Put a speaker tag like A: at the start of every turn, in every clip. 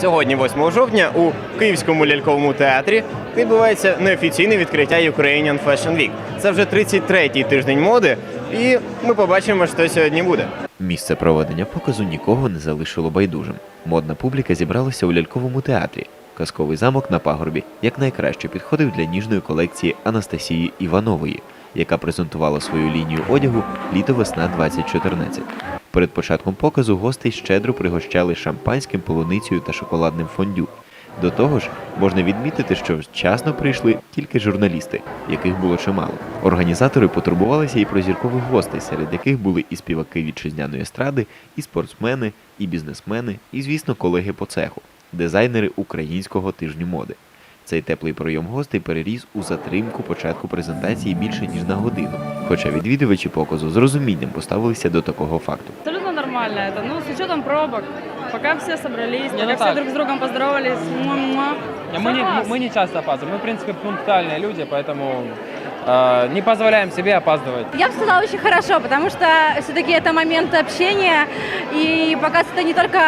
A: Сьогодні, 8 жовтня, у Київському ляльковому театрі відбувається неофіційне відкриття Ukrainian Fashion Week. Це вже 33-й тиждень моди, і ми побачимо, що сьогодні буде.
B: Місце проведення показу нікого не залишило байдужим. Модна публіка зібралася у ляльковому театрі. Казковий замок на пагорбі якнайкраще підходив для ніжної колекції Анастасії Іванової, яка презентувала свою лінію одягу літо-весна 2014. Перед початком показу гостей щедро пригощали шампанським, полуницею та шоколадним фондю. До того ж, можна відмітити, що вчасно прийшли тільки журналісти, яких було чимало. Організатори потурбувалися і про зіркових гостей, серед яких були і співаки вітчизняної естради, і спортсмени, і бізнесмени, і, звісно, колеги по цеху, дизайнери українського тижню моди. Цей теплий прийом гостей переріс у затримку початку презентації більше ніж на годину. Хоча відвідувачі показу з розумінням поставилися до такого факту.
C: Абсолютно нормально это. Ну, с учетом пробок. Пока все собрались,
D: Не,
C: пока
D: ну
C: все
D: так.
C: друг с другом поздоровались. Муа-муа.
D: Не,
C: Всё
D: Мы не,
C: класс.
D: мы не часто опаздываем. Мы, в принципе, пунктуальные люди, поэтому э, не позволяем себе опаздывать.
E: Я бы сказала очень хорошо, потому что все-таки это момент общения и показ это не только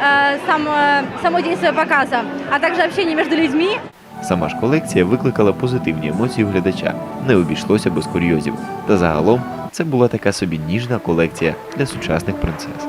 E: э, сам, э, само действие показа, а также общение между людьми.
B: Сама ж колекція викликала позитивні емоції у глядача, не обійшлося без курйозів. Та загалом це була така собі ніжна колекція для сучасних принцес.